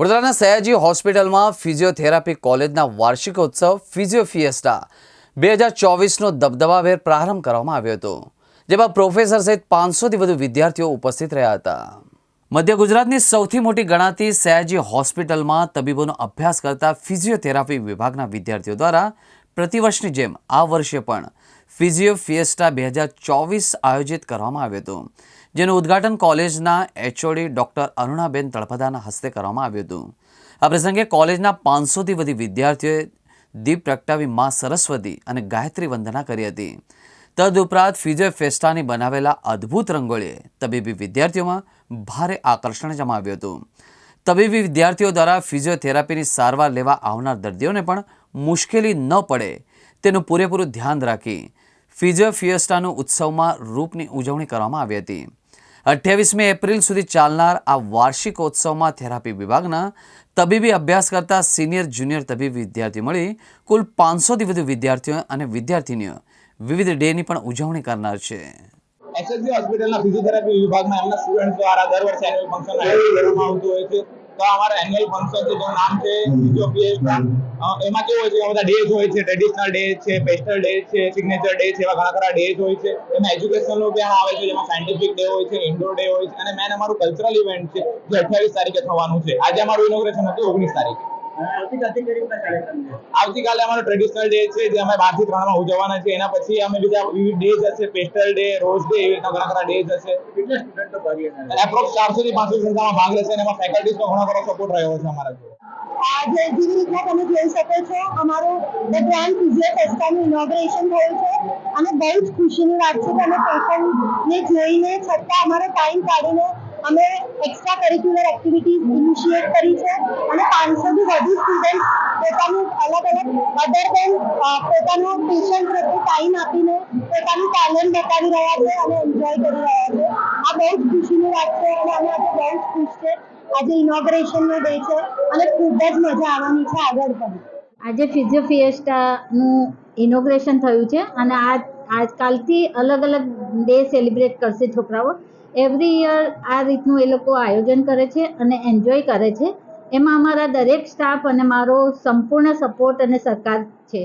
વડોદરાના સયાજી હોસ્પિટલમાં ફિઝિયોથેરાપી કોલેજના વાર્ષિકોત્સવ ફિઝિયો બે હજાર ચોવીસનો દબદબાભેર પ્રારંભ કરવામાં આવ્યો હતો, જેમાં પ્રોફેસર સહિત પાંચસોથી વધુ વિદ્યાર્થીઓ ઉપસ્થિત રહ્યા હતા. મધ્ય ગુજરાતની સૌથી મોટી ગણાતી સયાજી હોસ્પિટલમાં તબીબોનો અભ્યાસ કરતા ફિઝિયોથેરાપી વિભાગના વિદ્યાર્થીઓ દ્વારા પ્રતિવર્ષની જેમ આ વર્ષે પણ ફિઝિયો ફિએસ્ટા બે હજાર ચોવીસ આયોજિત કરવામાં આવ્યું હતું. જેનું ઉદ્ઘાટન કોલેજના એચઓડી ડૉક્ટર અરુણાબેન તળપદાના હસ્તે કરવામાં આવ્યું હતું. આ પ્રસંગે કોલેજના પાંચસોથી વધુ વિદ્યાર્થીઓએ દીપ પ્રગટાવી મા સરસ્વતી અને ગાયત્રી વંદના કરી હતી. તદુપરાંત ફિઝિયો ફેસ્ટાની બનાવેલા અદ્ભુત રંગોળીએ તબીબી વિદ્યાર્થીઓમાં ભારે આકર્ષણ જમાવ્યું હતું. તબીબી વિદ્યાર્થીઓ દ્વારા ફિઝિયોથેરાપીની સારવાર લેવા આવનાર દર્દીઓને પણ મુશ્કેલી ન પડે તેનું પૂરેપૂરું ધ્યાન રાખી ફિઝિયો ફિએસ્ટાનું ઉત્સવમાં રૂપની ઉજવણી કરવામાં આવી હતી. અઠ્યાવીસમી એપ્રિલ સુધી ચાલનાર આ વાર્ષિકોત્સવમાં થેરાપી વિભાગના તબીબી અભ્યાસ કરતા સિનિયર જુનિયર તબીબી વિદ્યાર્થીઓ મળી કુલ પાંચસોથી વધુ વિદ્યાર્થીઓ અને વિદ્યાર્થીનીઓ વિવિધ ડેની પણ ઉજવણી કરનાર છે. એસએસબી હોસ્પિટલના ફિઝિયોથેરાપી વિભાગમાં એમના સ્ટુડન્ટ દ્વારા દર વર્ષે એન્યુઅલ ફંક્શન આયોજન કરવામાં આવતું હોય છે. તો અમારા એન્યુઅલ ફંક્શન છે જેનું નામ છે એમાં કેવું હોય છે? બધા ડેઝ હોય છે. ટ્રેડિશનલ ડે છે પેસ્ટલ ડે છે સિગ્નેચર ડે છે, એવા ઘણા ખરા ડેઝ હોય છે. એમાં એજ્યુકેશનલ પણ આવે છે, જેમાં સાયન્ટિફિક ડે હોય છે ઇન્ડોર ડે હોય છે. અને મેન અમારું કલ્ચરલ ઇવેન્ટ છે, જે અઠ્યાવીસ તારીખે થવાનું છે. આજે અમારું ઇનોગ્રેશન હતું ઓગણીસ તારીખે. આવતીકાલે અમારો ટ્રેડિશનલ ડે છે જે અમે બારથી ત્રણમાં ઉજવવાના છે એના પછી અમે બીજા વિવિધ ડેઝ હશે પેસ્ટલ ડે રોઝ ડે એવી રીતના ઘણા ઘણા ડેઝ હશે. એપ્રોક્સ ચારસો થી પાંચસો સંખ્યામાં ભાગ લેશે અને એમાં ફેકલ્ટીઝ નો ઘણો ખરો સપોર્ટ રહ્યો છે અમારા જોડે. આજે જેવી રીતના તમે જોઈ શકો છો અમારું ધ ગ્રાન્ડ ફિઝિયો ફેસ્ટાનું ઇનોગ્રેશન થયું છે અને બહુ જ ખુશીની વાત છે કે અમે પેશન્ટને જોઈને છતાં અમારો ટાઈમ કાઢીને અમે એક્સ્ટ્રા કરિક્યુલર એક્ટિવિટીઝ ઇનિશિએટ કરી છે અને પાંચસોથી વધુ સ્ટુડન્ટ પોતાનું અલગ અલગ અધર દેન પોતાનો પેશન્ટ પ્રત્યે ટાઈમ આપીને પોતાનું ટેલેન્ટ બતાવી રહ્યા છે અને એન્જોય કરી રહ્યા છે. આ બહુ જ ખુશીની વાત છે અને અમે આજે બહુ જ ખુશ છે. આજે ઇનોગ્રેશનનો ડે છે અને ખૂબ જ મજા આવવાની છે આગળ પણ. આજે ફિઝિયો ફિએસ્ટાનું ઇનોગ્રેશન થયું છે અને આ, આજકાલથી અલગ અલગ ડે સેલિબ્રેટ કરશે છોકરાઓ. એવરી યર આ રીતનું એ લોકો આયોજન કરે છે અને એન્જોય કરે છે. એમાં અમારા દરેક સ્ટાફ અને મારો સંપૂર્ણ સપોર્ટ અને સહકાર છે.